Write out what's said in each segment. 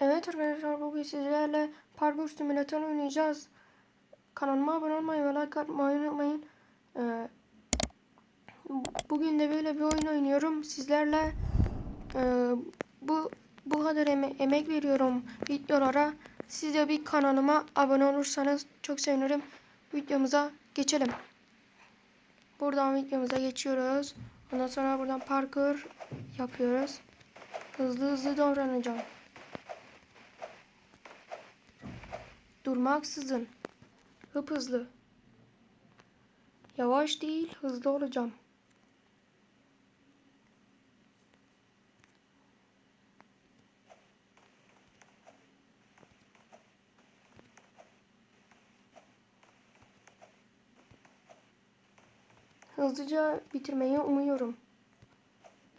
Evet arkadaşlar bugün sizlerle parkur simülatörü oynayacağız. Kanalıma abone olmayı ve like atmayı unutmayın. Ee, bugün de böyle bir oyun oynuyorum. Sizlerle e, bu bu kadar eme- emek veriyorum videolara. Siz de bir kanalıma abone olursanız çok sevinirim. Videomuza geçelim. Buradan videomuza geçiyoruz. Ondan sonra buradan parkur yapıyoruz. Hızlı hızlı davranacağım. Durmaksızın. Hıp hızlı. Yavaş değil, hızlı olacağım. Hızlıca bitirmeyi umuyorum.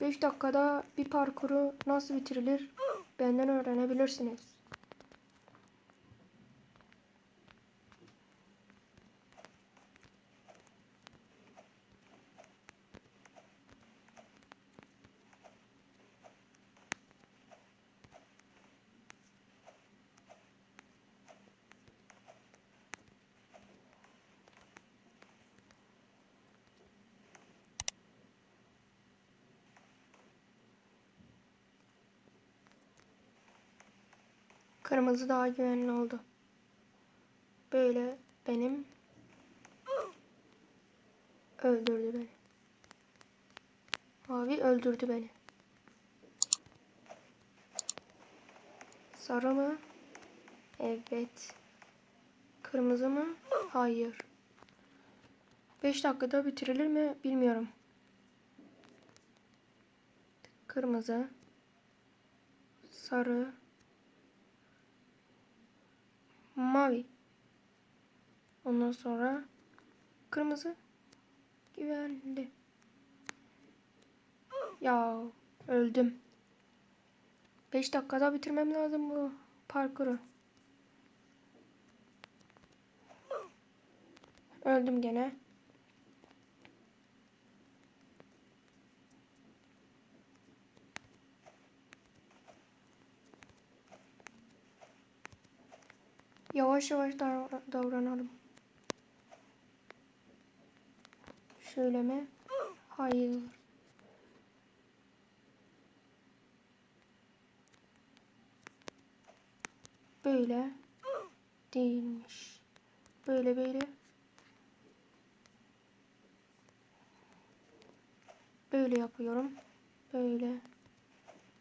5 dakikada bir parkuru nasıl bitirilir benden öğrenebilirsiniz. Kırmızı daha güvenli oldu. Böyle benim öldürdü beni. Mavi öldürdü beni. Sarı mı? Evet. Kırmızı mı? Hayır. 5 dakikada bitirilir mi bilmiyorum. Kırmızı. Sarı. Mavi. Ondan sonra kırmızı güvenli. Ya öldüm. 5 dakikada bitirmem lazım bu parkuru. Öldüm gene. Yavaş yavaş davra- davranalım. Şöyle mi? Hayır. Böyle değilmiş. Böyle böyle. Böyle yapıyorum. Böyle.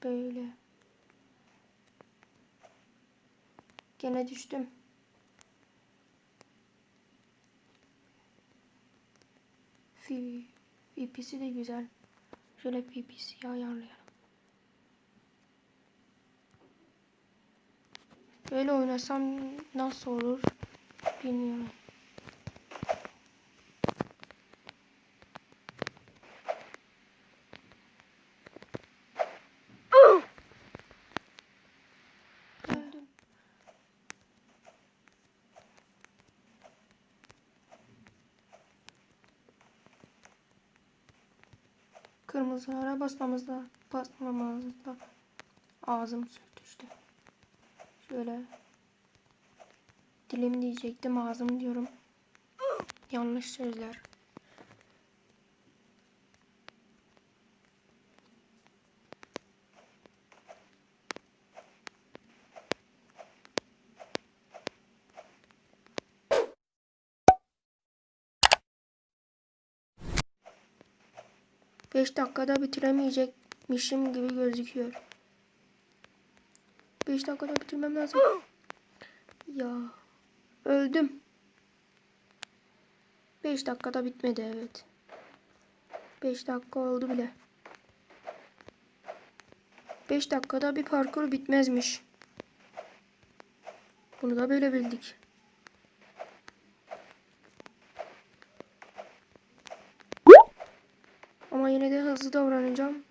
Böyle. Gene düştüm. VP'si de güzel. Şöyle VP'si ayarlayalım. Böyle oynasam nasıl olur bilmiyorum. Öldüm. Kırmızılara basmamız da basmamamız ağzım sürtüştü. Şöyle dilim diyecektim ağzım diyorum. Yanlış sözler. Beş dakikada bitiremeyecekmişim gibi gözüküyor. Beş dakikada bitirmem lazım. Ya öldüm. 5 dakikada bitmedi evet. 5 dakika oldu bile. 5 dakikada bir parkur bitmezmiş. Bunu da böyle bildik. davranacağım.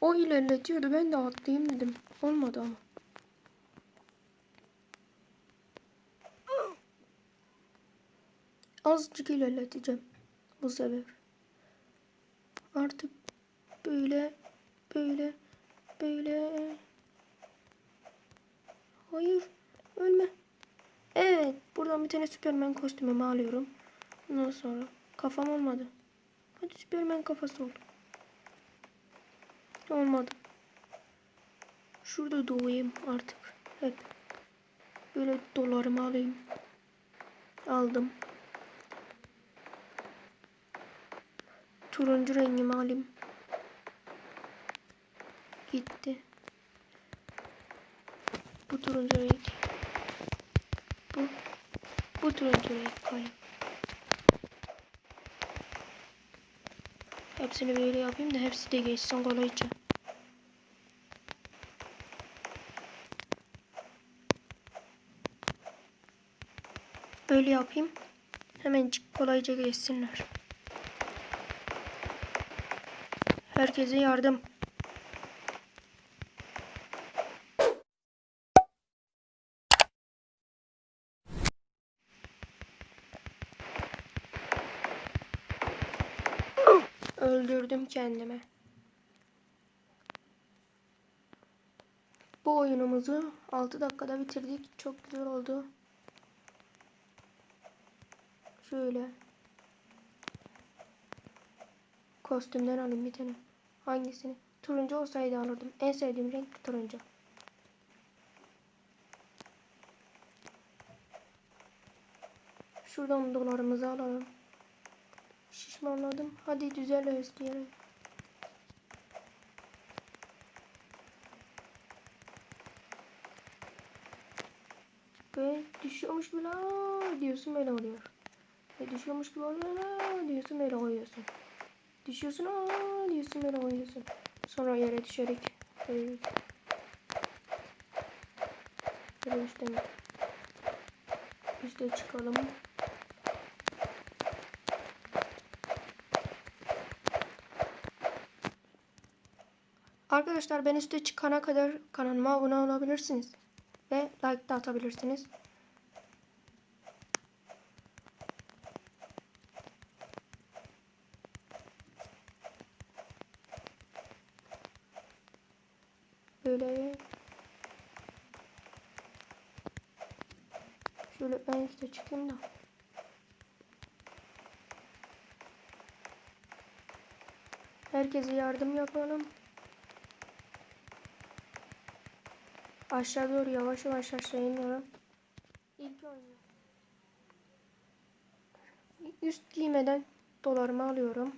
O ilerletiyordu. Ben de atlayayım dedim. Olmadı ama. Azıcık ilerleteceğim. Bu sefer. Artık böyle böyle böyle. Hayır. Ölme. Evet. Buradan bir tane Superman kostümümü alıyorum. Ondan sonra kafam olmadı. Hadi Superman kafası oldu. Olmadı. Şurada doğayım artık. Hep. Böyle dolarımı alayım. Aldım. Turuncu rengimi alayım. Gitti. Bu turuncu renk. Bu. Bu turuncu renk alayım. Hepsini böyle yapayım da hepsi de geçsin kolayca. Böyle yapayım. Hemencik kolayca geçsinler. Herkese yardım. Öldürdüm kendimi. Bu oyunumuzu 6 dakikada bitirdik. Çok güzel oldu. Şöyle. Kostümden alayım bir tane. Hangisini? Turuncu olsaydı alırdım. En sevdiğim renk turuncu. Şuradan dolarımızı alalım. Şişmanladım. Hadi düzel özleyelim. Ve düşüyormuş "Aa!" diyorsun böyle oluyor. Ve düşüyormuş gibi oluyor diyorsun böyle koyuyorsun. Düşüyorsun aa diyorsun böyle koyuyorsun. Sonra yere düşerek böyle böyle üstten üste çıkalım. Arkadaşlar ben üste çıkana kadar kanalıma abone olabilirsiniz. Ve like de atabilirsiniz. Böyle Şöyle en üste çıkayım da. Herkese yardım yapalım. Aşağı doğru yavaş yavaş aşağı iniyorum. İlk oynuyorum. Üst giymeden dolarımı alıyorum.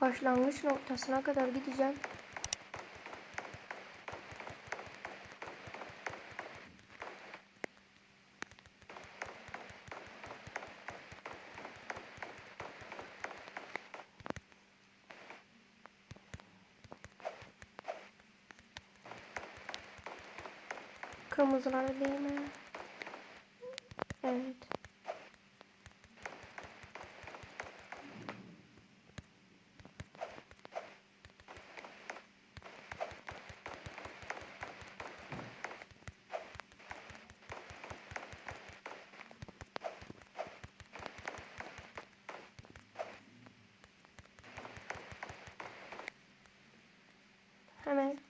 Başlangıç noktasına kadar gideceğim. Kırmızılara değil mi? Evet. Hemen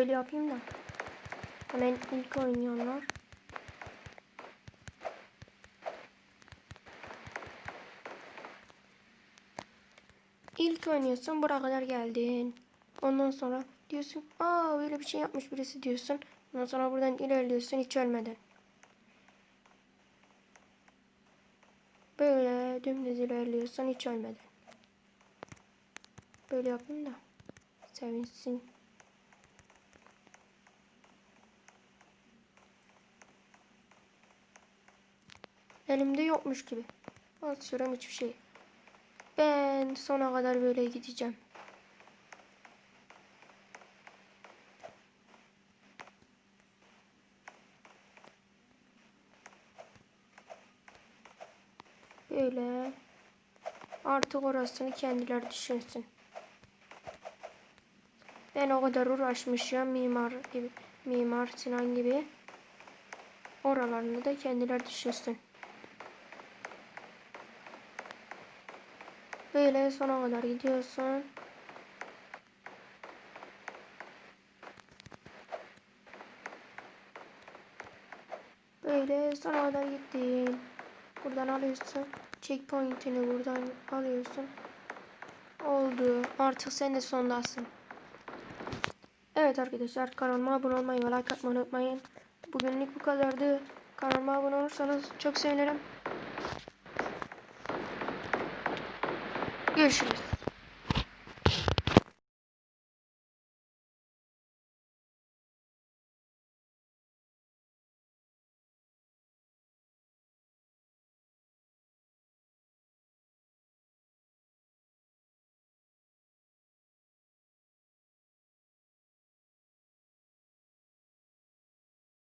Böyle yapayım da. Hemen ilk oynayanlar. İlk oynuyorsun buraya kadar geldin. Ondan sonra diyorsun aa böyle bir şey yapmış birisi diyorsun. Ondan sonra buradan ilerliyorsun hiç ölmeden. Böyle dümdüz ilerliyorsun hiç ölmeden. Böyle yapayım da sevinsin. Elimde yokmuş gibi. Atıyorum hiçbir şey. Ben sona kadar böyle gideceğim. Böyle. Artık orasını kendileri düşünsün. Ben o kadar uğraşmışım mimar gibi, mimar Sinan gibi. Oralarını da kendileri düşünsün. Böyle sona kadar gidiyorsun. Böyle sona kadar gittin. Buradan alıyorsun. Checkpoint'ini buradan alıyorsun. Oldu. Artık sen de sondasın. Evet arkadaşlar kanalıma abone olmayı ve like atmayı unutmayın. Bugünlük bu kadardı. Kanalıma abone olursanız çok sevinirim. 就是